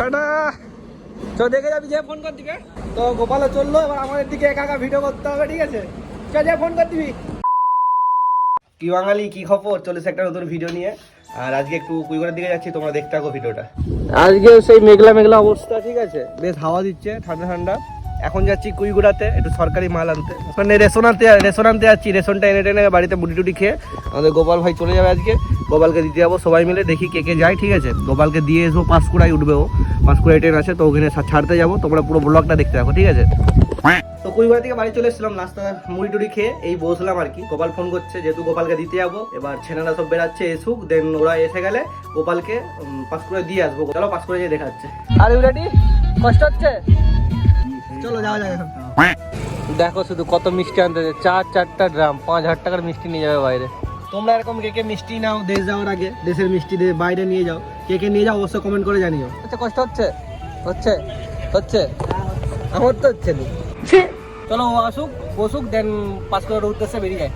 Tata. তো দেখে যাবি যে ফোন কর দিকে তো গোপালও চলল এবার আমাদের দিকে একা একা ভিডিও করতে হবে ঠিক আছে? চ যে ফোন কর দিবি কি বাঙালি কি খবর? চলেছে একটা নতুন ভিডিও নিয়ে। আর আজকে একটু কুইগড়ের দিকে যাচ্ছি তোমরা দেখতে থাকো ভিডিওটা আজকে সেই মেঘলা মেঘলা অবস্থা ঠিক আছে? বেশ হাওয়া দিচ্ছে ঠান্ডা ঠান্ডা এখন যাচ্ছি কুইগুড়াতে, একটু সরকারি মাল আনতে। ওখানে রেশন আনতে রেশন আনতে যাচ্ছি, রেশনটা এনে টেনে বাড়িতে বুটি টুটি খেয়ে আমাদের গোপাল ভাই চলে যাবে আজকে। গোপালকে দিতে যাব, সবাই মিলে দেখি কে কে যায়, ঠিক আছে? গোপালকে দিয়ে এসো, পাঁশকুড়ায় উঠবে ও। পাঁশকুড়ায় ট্রেন আছে, তো ওখানে ছাড়তে যাব। তোমরা পুরো ব্লগটা দেখতে থাকো, ঠিক আছে? তো কুইগুড়া থেকে বাড়ি চলে এসেছিলাম, নাস্তা, মুড়ি টুড়ি খেয়ে এই বসলাম আর কি। গোপাল ফোন করছে, যেহেতু গোপালকে দিতে যাব, এবার ছেলেরা সব বেরাচ্ছে এসুক দেন ওরা এসে গেলে গোপালকে পাঁশকুড়ায় দিয়ে আসব। চলো পাঁশকুড়ায় যেয়ে দেখাচ্ছে। আর রেডি কষ্ট হচ্ছে? চলো যাওয়া যাক এখন। দেখো শুধু কত মিষ্টি আনতে চার চারটা ড্রাম পাঁচ হাজার টাকার মিষ্টি নিয়ে যাবে বাইরে। তোমরা এরকম কে কে মিষ্টি নাও দেশ যাওয়ার আগে দেশের মিষ্টি দিয়ে বাইরে নিয়ে যাও। কে কে নিয়ে যাও অবশ্যই কমেন্ট করে জানিও। আচ্ছা কষ্ট হচ্ছে? হচ্ছে? হচ্ছে? আমার তো হচ্ছে না। চলো আসুক বসুক দেন পাঁচ করে উঠতেছে বেরিয়ে যায়।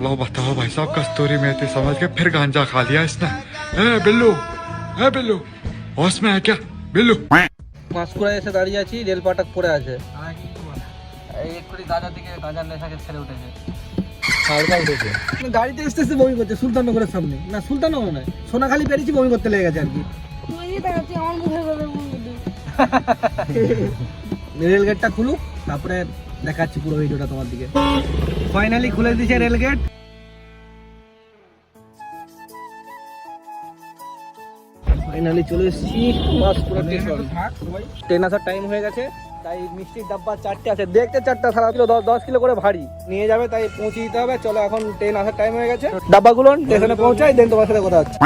लो बताओ भाई साहब कस्तूरी मेथी समझ के फिर गांजा खा लिया इसने ए बिल्लू ए बिल्लू होश में है क्या बिल्लू পাঁশকুড়ায় এসে দাঁড়িয়ে আছি রেল পাটাক পড়ে আছে এই একটু গাঁজার দিকে গাঁজার নেশাকে ছেড়ে উঠেছে হালকা উঠেছে গাড়িতে আসতে আসতে বমি করছে সুলতাননগরের সামনে না সুলতাননগর নয় সোনাখালি পেরিয়েছি বমি করতে লেগে গেছে আর কি তুই দেখাচ্ছি আমার মুখের কথা বলবি রেল গেটটা খুলুক তারপরে দেখাচ্ছি পুরো ভিডিওটা তোমার দিকে। ফাইনালি খুলে দিয়েছে রেল গেট ফাইনালি চলে এসেছি। ট্রেন আসার টাইম হয়ে গেছে। তাই মিষ্টির ডাব্বা চারটে আছে। দেখতে চারটা সারা কিলো দশ দশ কিলো করে ভারী। নিয়ে যাবে তাই পৌঁছে দিতে হবে। চলো এখন ট্রেন আসার টাইম হয়ে গেছে। ডাব্বাগুলো স্টেশনে পৌঁছাই দেন তোমার সাথে কথা হচ্ছে।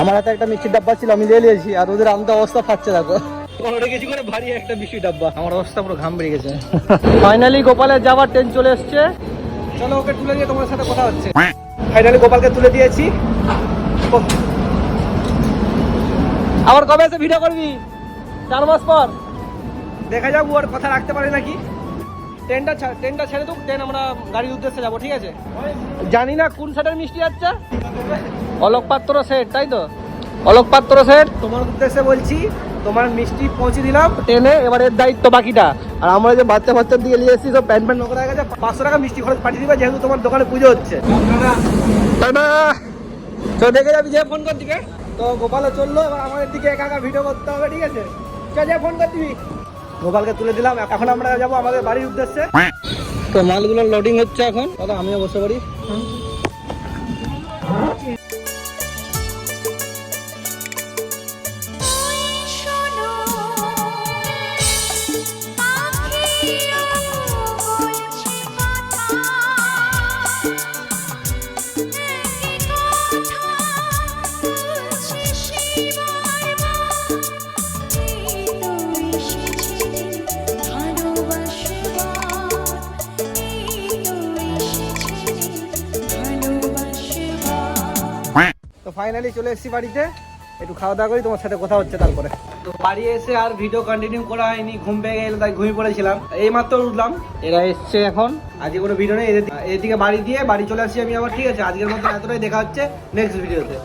আমার হাতে একটা মিষ্টির ডাব্বা ছিল আমি নিয়ে নিয়েছি। আর ওদের আনতে অবস্থা ফাটছে দেখো। পনেরো কেজি করে ভারী একটা মিষ্টি ডাব্বা। আমার অবস্থা পুরো ঘাম বেরিয়ে গেছে। ফাইনালি গোপালের যাওয়ার ট্রেন চলে এসছে। চলো ওকে তুলে দিয়ে তোমার সাথে কথা হচ্ছে। ফাইনালি গোপালকে তুলে দিয়েছি। আবার কবে এসে ভিডিও করবি? চার মাস পর। দেখা যাক ওর কথা রাখতে পারে নাকি। ট্রেনটা ট্রেনটা ছেড়ে দেবো ট্রেন আমরা গাড়ির উদ্দেশ্যে যাব ঠিক আছে? জানি না কোন সেটের মিষ্টি যাচ্ছে। অলোক পাত্র সেট তাই তো? অলোক পাত্র সেট তোমার উদ্দেশ্যে বলছি তোমার মিষ্টি পৌঁছে দিলাম। ট্রেনে এবার এর দায়িত্ব বাকিটা। আর আমরা যে বাচ্চা বাচ্চার দিকে নিয়ে এসেছি সব প্যান্ট প্যান্ট নোংরা হয়ে গেছে পাঁচশো টাকা মিষ্টি খরচ পাঠিয়ে দিবা যেহেতু তোমার দোকানে পুজো হচ্ছে। তো দেখে যাবি যে ফোন কর দিকে তো গোপালও চলল এবার আমাদের দিকে একা একা ভিডিও করতে হবে ঠিক আছে? চ যে ফোন কর দিবি গোপালকে তুলে দিলাম এখন আমরা যাব আমাদের বাড়ির উদ্দেশ্যে। তো মালগুলো লোডিং হচ্ছে এখন। দাদা আমিও বসে পড়ি। ফাইনালি চলে এসেছি বাড়িতে। একটু খাওয়া দাওয়া করি তোমার সাথে কথা হচ্ছে তারপরে। তো বাড়ি এসে আর ভিডিও কন্টিনিউ করা হয়নি ঘুম পেয়ে গেলে তাই ঘুমিয়ে পড়েছিলাম। এই মাত্র উঠলাম। এরা এসছে এখন। আজকে কোনো ভিডিও নেই এদের এদিকে বাড়ি দিয়ে বাড়ি চলে আসি আমি আবার ঠিক আছে? আজকের মতো এতটাই দেখা হচ্ছে নেক্সট ভিডিওতে